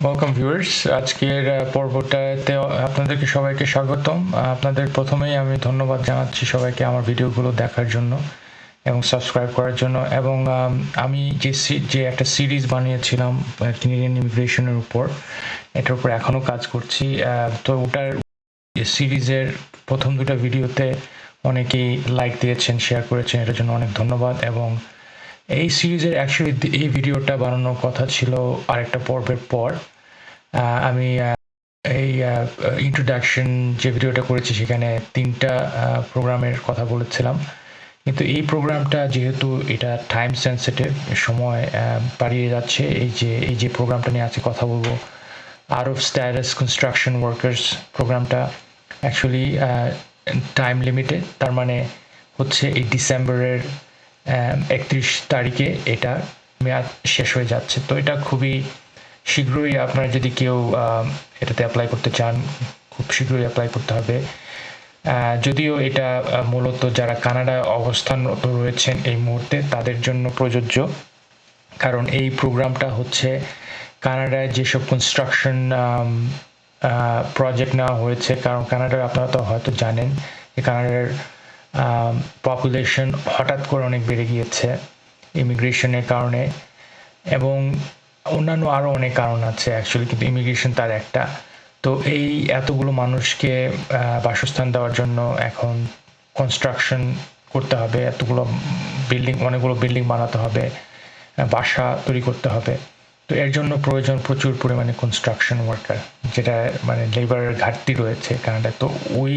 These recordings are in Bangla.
ওয়েলকাম ভিউয়ার্স আজকের পর্বটাতে আপনাদেরকে সবাইকে স্বাগতম। আপনাদের প্রথমেই আমি ধন্যবাদ জানাচ্ছি সবাইকে আমার ভিডিওগুলো দেখার জন্য এবং সাবস্ক্রাইব করার জন্য। এবং, আমি যে যে একটা সিরিজ বানিয়েছিলাম কেনেডিয়ান ইমিগ্রেশনের উপর, এটার উপর এখনও কাজ করছি। তো ওটার সিরিজের প্রথম দুটো ভিডিওতে অনেকেই লাইক দিয়েছেন শেয়ার করেছেন, এটার জন্য অনেক ধন্যবাদ। এবং এই সিরিজের অ্যাকচুয়ালি এই ভিডিওটা বানানোর কথা ছিল আরেকটা পর্বের পর। আমি এই ইন্ট্রোডাকশন যে ভিডিওটা করেছি সেখানে তিনটা প্রোগ্রামের কথা বলেছিলাম। কিন্তু এই প্রোগ্রামটা যেহেতু এটা টাইম সেন্সিটিভ সময় পাড়িয়ে যাচ্ছে, এই যে এই যে প্রোগ্রামটা নিয়ে আজকে কথা বলব out of status construction workers প্রোগ্রামটা অ্যাকচুয়ালি টাইম লিমিটেড তার মানে হচ্ছে এই ডিসেম্বরের একত্রিশ তারিখে এটা মেয়াদ শেষ হয়ে যাচ্ছে। তো এটা খুবই শীঘ্রই আপনারা যদি কেউ এটাতে অ্যাপ্লাই করতে চান, খুব শীঘ্রই অ্যাপ্লাই করতে হবে। যদিও এটা মূলত যারা কানাডায় অবস্থানরত রয়েছেন এই মুহূর্তে, তাদের জন্য প্রযোজ্য। কারণ এই প্রোগ্রামটা হচ্ছে কানাডায় যেসব কনস্ট্রাকশন প্রজেক্ট নেওয়া হয়েছে, কারণ কানাডার আপনারা তো হয়তো জানেন যে কানাডার পপুলেশন হঠাৎ করে অনেক বেড়ে গিয়েছে ইমিগ্রেশনের কারণে এবং অন্যান্য আরও অনেক কারণ আছে অ্যাকচুয়ালি কিন্তু ইমিগ্রেশন তার একটা। তো এই এতগুলো মানুষকে বাসস্থান দেওয়ার জন্য এখন কনস্ট্রাকশন করতে হবে, এতগুলো বিল্ডিং অনেকগুলো বিল্ডিং বানাতে হবে বাসা তৈরি করতে হবে। তো এর জন্য প্রয়োজন প্রচুর পরিমাণে কনস্ট্রাকশন ওয়ার্কার যেটা মানে লেবারের ঘাটতি রয়েছে কানাডায়। তো ওই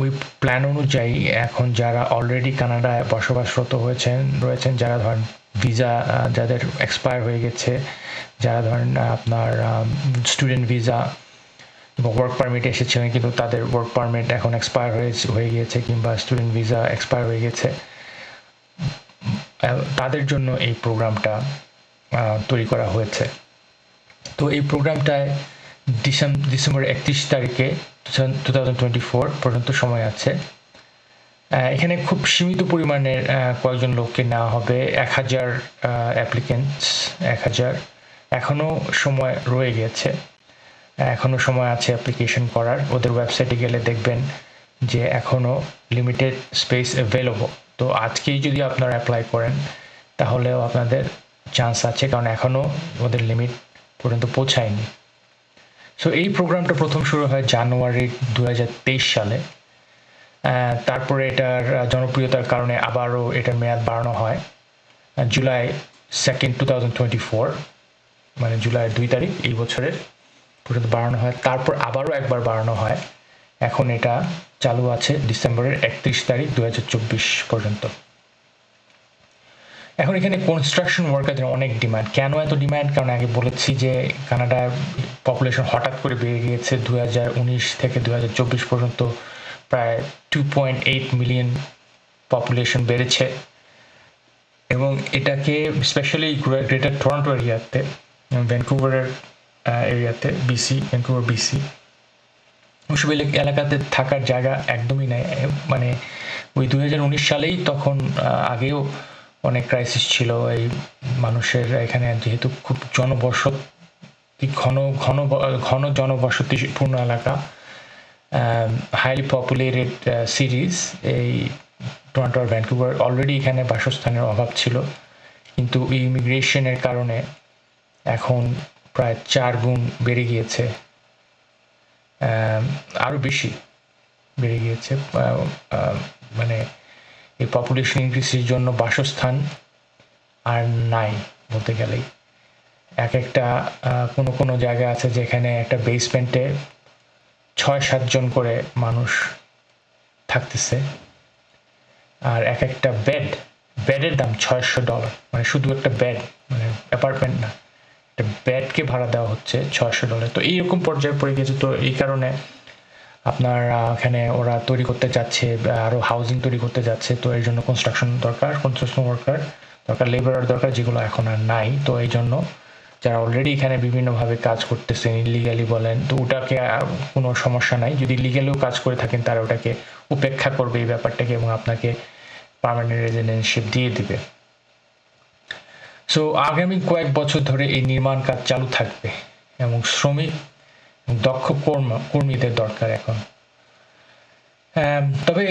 ওই প্ল্যান অনুযায়ী এখন যারা অলরেডি কানাডায় বসবাসরত হয়েছেন, রয়েছেন, যারা ধরেন ভিসা যাদের এক্সপায়ার হয়ে গেছে, যারা ধরেন আপনার স্টুডেন্ট ভিসা বা ওয়ার্ক পারমিট এসেছিলেন, কিন্তু তাদের ওয়ার্ক পারমিট এখন এক্সপায়ার হয়ে হয়ে গিয়েছে কিংবা স্টুডেন্ট ভিসা এক্সপায়ার হয়ে গেছে তাদের জন্য এই প্রোগ্রামটা তৈরি করা হয়েছে। তো এই প্রোগ্রামটায় ডিসেম্বর ডিসেম্বর একত্রিশ তারিখে টু পর্যন্ত সময় আছে। এখানে খুব সীমিত পরিমাণের কয়েকজন লোককে নেওয়া হবে। এক হাজার অ্যাপ্লিকেন্টস এক হাজার। এখনও সময় রয়ে গেছে। এখনও সময় আছে অ্যাপ্লিকেশন করার। ওদের ওয়েবসাইটে গেলে দেখবেন যে এখনও লিমিটেড স্পেস অ্যাভেলেবল তো আজকেই যদি আপনারা অ্যাপ্লাই করেন, তাহলেও আপনাদের চান্স আছে। কারণ এখনও ওদের লিমিট পর্যন্ত পৌঁছায়নি। সো এই প্রোগ্রামটা প্রথম শুরু হয় জানুয়ারি দু হাজার তেইশ সালে। তারপরে এটার জনপ্রিয়তার কারণে আবারও এটার মেয়াদ বাড়ানো হয় জুলাই সেকেন্ড টু মানে জুলাই দুই তারিখ এই বছরের পর্যন্ত বাড়ানো হয়। তারপর আবারও একবার বাড়ানো হয়। এখন এটা চালু আছে ডিসেম্বরের একত্রিশ তারিখ দু হাজার চব্বিশ পর্যন্ত। এখন এখানে কনস্ট্রাকশন ওয়ার্কারদের অনেক ডিমান্ড কেন এত ডিমান্ড কারণ আগে বলেছি যে কানাডার পপুলেশন হঠাৎ করে বেড়ে গিয়েছে দুই হাজার উনিশ থেকে দু হাজার চব্বিশ পর্যন্ত। প্রায় two point eight million population বেড়েছে। এবং এটাকে স্পেশালি গ্রেটার টরন্টো এরিয়াতে ভ্যানকুভারের এরিয়াতে বিসি ভ্যানকুভার বিসি ওসব এলাকাতে থাকার জায়গা একদমই নেই। মানে ওই দু হাজার উনিশ সালেই তখন আগেও অনেক ক্রাইসিস ছিল। এই মানুষের এখানে যেহেতু খুব জনবসতি, ঘন ঘন ঘন জনবসতিপূর্ণ এলাকা হাইলি পপুলেটেড সিরিজ এই টরন্টো আর ভ্যানকুভার অলরেডি এখানে বাসস্থানের অভাব ছিল। কিন্তু ইমিগ্রেশনের কারণে এখন প্রায় চার গুণ বেড়ে গিয়েছে। আরও বেশি বেড়ে গিয়েছে। মানে এই পপুলেশন ইনক্রিজের জন্য বাসস্থান আর নাই বলতে গেলেই। এক একটা কোনো কোনো জায়গা আছে যেখানে একটা বেসমেন্টে ছয় সাতজন করে মানুষ থাকতেছে। আর এক একটা বেড বেডের দাম ছয়শো ডলার মানে শুধু একটা বেড মানে অ্যাপার্টমেন্ট না। একটা বেডকে ভাড়া দেওয়া হচ্ছে ছয়শো ডলার তো এইরকম পর্যায়ে পড়ে গেছে তো এই কারণে আপনার এখানে ওরা তৈরি করতে যাচ্ছে আরও হাউজিং তৈরি করতে যাচ্ছে, তো এর জন্য কনস্ট্রাকশন দরকার কনস্ট্রাকশন ওয়ার্কার দরকার লেবারার দরকার, যেগুলো এখন আর নাই। তো এই জন্য যারা অলরেডি এখানে বিভিন্নভাবে কাজ করতেছেন ইলিগালি বলেন, তো ওটাকে কোনো সমস্যা নাই। যদি লিগালিও কাজ করে থাকেন, তারা ওটাকে উপেক্ষা করবে এই ব্যাপারটাকে এবং আপনাকে পার্মানেন্ট রেজিডেন্সিপ দিয়ে দিবে। সো আগামী কয়েক বছর ধরে এই নির্মাণ কাজ চালু থাকবে এবং শ্রমিক দক্ষ কর্ম কর্মীদের দরকার এখন। আম, তবে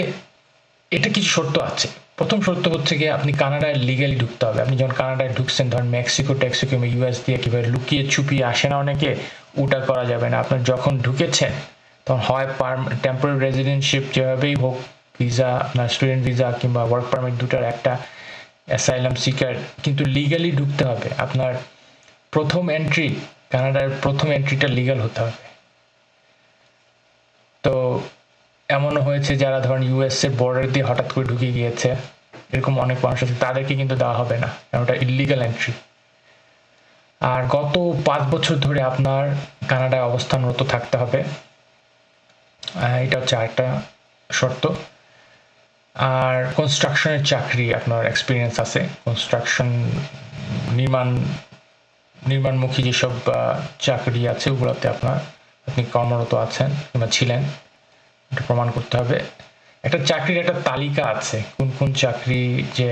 এটা কিছু শর্ত আছে। প্রথম শর্ত হচ্ছে গিয়ে আপনি কানাডায় লিগালি ঢুকতে হবে। আপনি যখন কানাডায় ঢুকছেন ধরেন মেক্সিকো টেক্সিকো ইউএস দিয়ে কীভাবে লুকিয়ে চুপিয়ে আসে না অনেকে ওটা করা যাবে না। আপনার যখন ঢুকেছেন তখন হয় পার টেম্পোরারি রেজিডেন্টশিপ যেভাবেই হোক ভিসা আপনার স্টুডেন্ট ভিসা কিংবা ওয়ার্ক পারমিট দুটার একটা অ্যাসাইলাম সিকার কিন্তু লিগালি ঢুকতে হবে। আপনার প্রথম এন্ট্রি কানাডার প্রথম এন্ট্রিটা লিগাল হতে হবে। তো এমনও হয়েছে যারা ধরেন ইউএস এর বর্ডার দিয়ে হঠাৎ করে ঢুকে গিয়েছে, এরকম অনেক মানুষ আছে, তাদেরকে কিন্তু দেওয়া হবে না, কারণ ওটা ইলিগাল এন্ট্রি আর গত পাঁচ বছর ধরে আপনার কানাডায় অবস্থানরত থাকতে হবে। এটা হচ্ছে আরেকটা শর্ত। আর কনস্ট্রাকশনের চাকরি আপনার এক্সপিরিয়েন্স আছে। কনস্ট্রাকশন নির্মাণ নির্মাণমুখী যেসব চাকরি আছে ওগুলোতে আপনার আপনি কর্মরত আছেন কিংবা ছিলেন, এটা প্রমাণ করতে হবে। একটা চাকরির একটা তালিকা আছে, কোন কোন চাকরি যে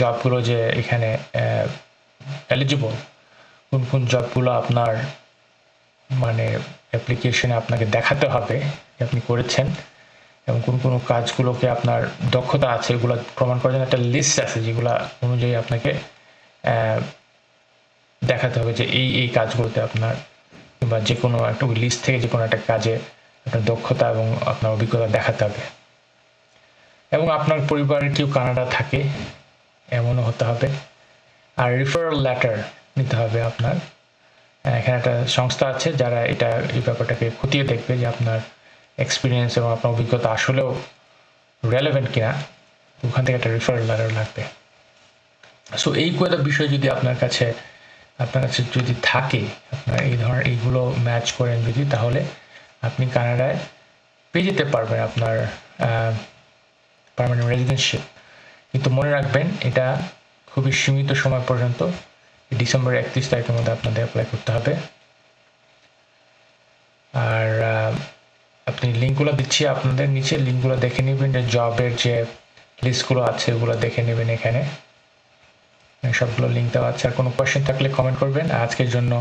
জবগুলো যে এখানে এলিজিবল কোন কোন জবগুলো আপনার মানে অ্যাপ্লিকেশনে আপনাকে দেখাতে হবে আপনি করেছেন এবং কোন কোন কাজগুলোকে আপনার দক্ষতা আছে, এগুলো প্রমাণ করার জন্য একটা লিস্ট আছে যেগুলো অনুযায়ী আপনাকে দেখাতে হবে যে এই এই কাজগুলোতে আপনার কিংবা যে কোনো একটা লিস্ট থেকে যে কোনো একটা কাজে আপনার দক্ষতা এবং আপনার অভিজ্ঞতা দেখাতে হবে। এবং আপনার পরিবারের কেউ কানাডা থাকে, এমনও হতে হবে। আর রিফারাল লেটার নিতে হবে আপনার। এখানে একটা সংস্থা আছে যারা এটা, এই ব্যাপারটাকে খতিয়ে দেখবে যে আপনার এক্সপিরিয়েন্স এবং আপনার অভিজ্ঞতা আসলেও রেলেভেন্ট কিনা। ওখান থেকে একটা রিফারেল লেটার লাগবে। সো এই কয়টা বিষয় যদি আপনার কাছে আপনার কাছে যদি থাকে, আপনার এই ধরনের এইগুলো ম্যাচ করেন যদি, তাহলে আপনি কানাডায় পেয়ে যেতে পারবেন আপনার পারমানেন্ট রেজিডেন্সিপ কিন্তু মনে রাখবেন, এটা খুবই সীমিত সময় পর্যন্ত ডিসেম্বর একত্রিশ তারিখের মধ্যে আপনাদের অ্যাপ্লাই করতে হবে। আর আপনি লিঙ্কগুলো দিচ্ছি আপনাদের নিচে লিঙ্কগুলো দেখে নেবেন, যে জবের যে লিস্টগুলো আছে, ওগুলো দেখে নেবেন এখানে। সবগুলো লিঙ্ক দেওয়া আছে। আর কোনো কোয়েশ্চেন থাকলে কমেন্ট করবেন। আজকের জন্য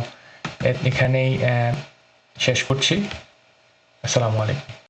এখানেই শেষ করছি। আসসালামু আলাইকুম।